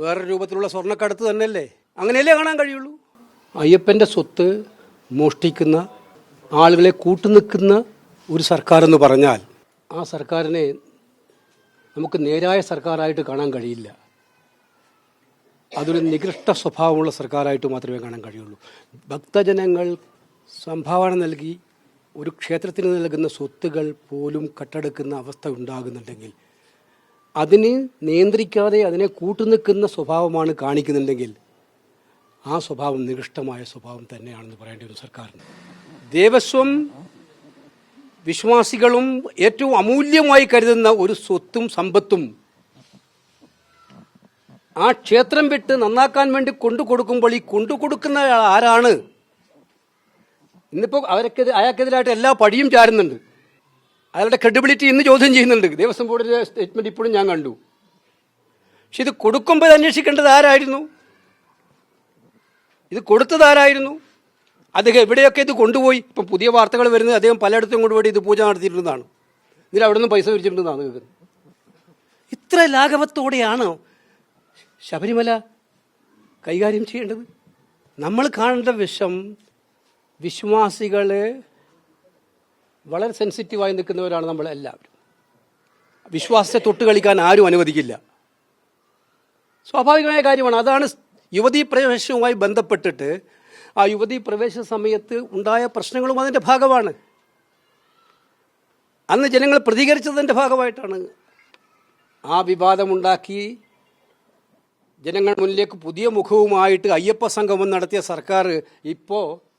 വേറെ രൂപത്തിലുള്ള സ്വർണക്കടത്ത് തന്നെയല്ലേ? അങ്ങനെയല്ലേ കാണാൻ കഴിയുള്ളൂ? അയ്യപ്പന്റെ സ്വത്ത് മോഷ്ടിക്കുന്ന ആളുകളെ കൂട്ടുനിൽക്കുന്ന ഒരു സർക്കാർ എന്ന് പറഞ്ഞാൽ ആ സർക്കാരിനെ നമുക്ക് നേരായ സർക്കാരായിട്ട് കാണാൻ കഴിയില്ല. അതൊരു നികൃഷ്ട സ്വഭാവമുള്ള സർക്കാരായിട്ട് മാത്രമേ കാണാൻ കഴിയുള്ളൂ. ഭക്തജനങ്ങൾ സംഭാവന നൽകി ഒരു ക്ഷേത്രത്തിന് നൽകുന്ന സ്വത്തുകൾ പോലും കട്ടെടുക്കുന്ന അവസ്ഥ ഉണ്ടാകുന്നുണ്ടെങ്കിൽ അതിന് നിയന്ത്രിക്കാതെ അതിനെ കൂട്ടുനിൽക്കുന്ന സ്വഭാവമാണ് കാണിക്കുന്നുണ്ടെങ്കിൽ ആ സ്വഭാവം നികൃഷ്ടമായ സ്വഭാവം തന്നെയാണെന്ന് പറയേണ്ടി വരും സർക്കാരിന്. ദേവസ്വം വിശ്വാസികളും ഏറ്റവും അമൂല്യമായി കരുതുന്ന ഒരു സ്വത്തും സമ്പത്തും ആ ക്ഷേത്രം വിട്ട് നന്നാക്കാൻ വേണ്ടി കൊണ്ടു കൊടുക്കുമ്പോൾ ഈ കൊണ്ടു കൊടുക്കുന്ന ആരാണ്? ഇന്നിപ്പോൾ അവരൊക്കെ അയാൾക്കെതിരായിട്ട് എല്ലാ പടിയും ചാരുന്നുണ്ട്. അയാളുടെ ക്രെഡിബിലിറ്റി ഇന്ന് ചോദ്യം ചെയ്യുന്നുണ്ട്. ദേവസ്വം ബോർഡിന്റെ സ്റ്റേറ്റ്മെന്റ് ഇപ്പോഴും ഞാൻ കണ്ടു. പക്ഷെ ഇത് കൊടുക്കുമ്പോൾ അന്വേഷിക്കേണ്ടത് ആരായിരുന്നു? ഇത് കൊടുത്തത് ആരായിരുന്നു? അദ്ദേഹം എവിടെയൊക്കെ ഇത് കൊണ്ടുപോയി? ഇപ്പം പുതിയ വാർത്തകൾ വരുന്നത് അദ്ദേഹം പലയിടത്തും കൊണ്ടുപോയി ഇത് പൂജ നടത്തിയിട്ടുണ്ടെന്നാണ് ഇതിൽ അവിടെ നിന്ന് പൈസ പിരിച്ചിട്ടുണ്ടെന്നാണ് കേൾക്കുന്നത്. ഇത്ര ലാഘവത്തോടെയാണ് ശബരിമല കൈകാര്യം ചെയ്യേണ്ടത്. നമ്മൾ കാണേണ്ട വിഷം വിശ്വാസികളെ വളരെ സെൻസിറ്റീവായി നിൽക്കുന്നവരാണ് നമ്മൾ എല്ലാവരും വിശ്വാസത്തെ തൊട്ട് കളിക്കാൻ ആരും അനുവദിക്കില്ല. സ്വാഭാവികമായ കാര്യമാണ്. അതാണ് യുവതീ പ്രവേശനവുമായി ബന്ധപ്പെട്ടിട്ട് ആ യുവതീ പ്രവേശന സമയത്ത് ഉണ്ടായ പ്രശ്നങ്ങളും അതിന്റെ ഭാഗമാണ്. അന്ന് ജനങ്ങൾ പ്രതികരിച്ചതിന്റെ ഭാഗമായിട്ടാണ് ആ വിവാദമുണ്ടാക്കി ജനങ്ങൾ മുന്നിലേക്ക് പുതിയ മുഖവുമായിട്ട് അയ്യപ്പ സംഗമം നടത്തിയ സർക്കാർ ഇപ്പോൾ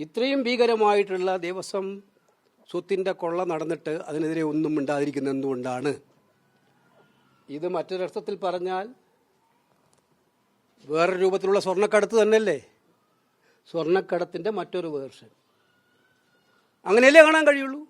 ഇത്രയും ഭീകരമായിട്ടുള്ള ദേവസ്വം സ്വത്തിന്റെ കൊള്ള നടന്നിട്ട് അതിനെതിരെ ഒന്നും മിണ്ടാതിരിക്കുന്ന എന്തുകൊണ്ടാണ്? ഇത് മറ്റൊരർത്ഥത്തിൽ പറഞ്ഞാൽ വേറെ രൂപത്തിലുള്ള സ്വർണക്കടത്ത് തന്നെയല്ലേ? സ്വർണക്കടത്തിന്റെ മറ്റൊരു വേർഷൻ. അങ്ങനെയല്ലേ കാണാൻ കഴിയുള്ളൂ?